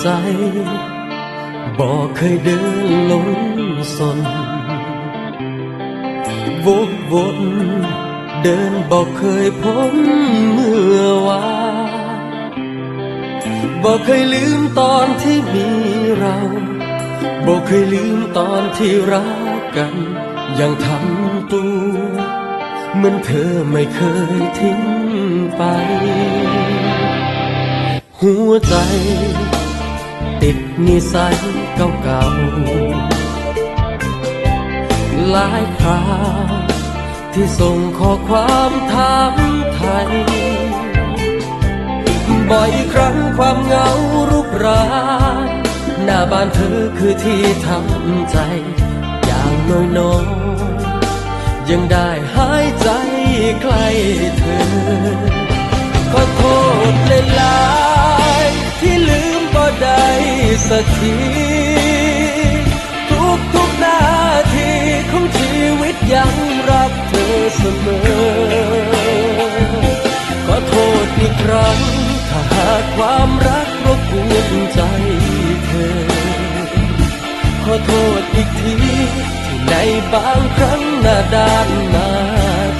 ใจ บอกเคยเดินหลงสนวกวนเดินบอกเคยพ้นเมื่อวานบอกเคยลืมตอนที่มีเราบอกเคยลืมตอนที่รักกัน ยังทำตัวเหมือนเธอไม่เคยทิ้งไป หัวใจ ติดนิสัยเก่าๆหลายคราที่ส่งข้อความถามไทย บ่อยครั้งความเหงารุกรานหน้าบ้านเธอคือที่ทำใจ อย่างน้อยๆยังได้หายใจใกล้เธอ สักทีทุกทุกนาทีของชีวิตยังรักเธอเสมอ ขอโทษอีกครั้งถ้าหากความรักรบกวนใจเธอ ขอโทษอีกทีที่ในบางครั้งหน้าด้านมา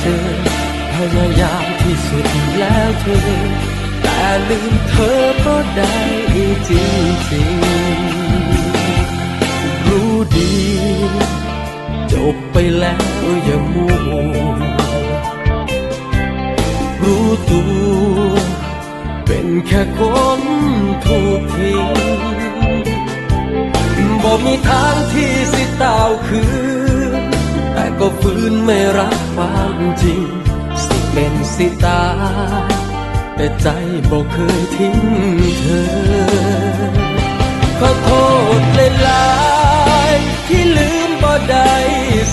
เจอพยายามที่สุดแล้วเธอ แต่ลืมเธอก็ได้ จริงจริงรู้ดี จบไปแล้วอย่ามัวรู้ตัว เป็นแค่คนถูกทิ้งบอกมีทางที่สิตาวคืน แต่ก็ฝืนไม่รับความจริง สิเป็นสิตายแต่ใจบอกเคยทิ้งเธอ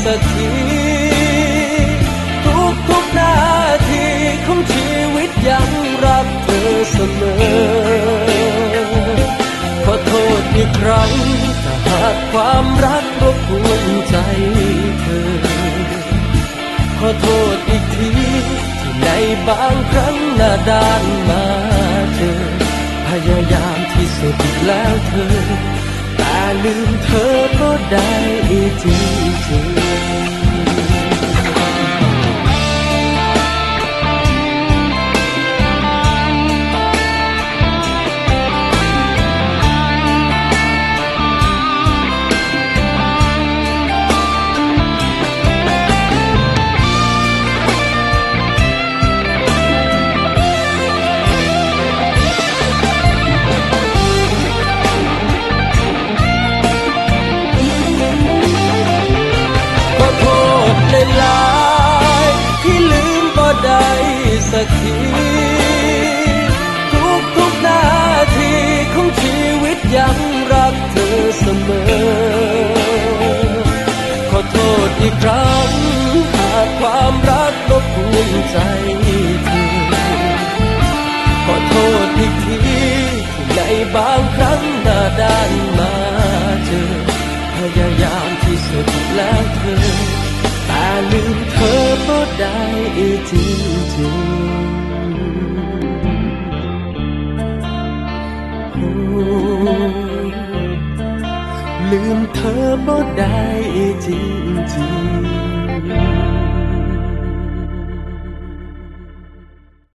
สักทีทุกทุกๆนาทีของชีวิตยังรักเธอเสมอ ขอโทษอีกครั้งถ้าหากความรักรบกวนใจเธอ ขอโทษอีกทีที่ในบางครั้งหน้าด้านมาเจอ พยายามที่สุดแล้วเธอแต่ลืมเธอก็ได้จริงๆ ได้สักที ทุกทุกนาทีของชีวิตยังรักเธอเสมอ ขอโทษอีกครั้ง หากความรักลบกวนใจ มเธอบ่ได้จริงจริง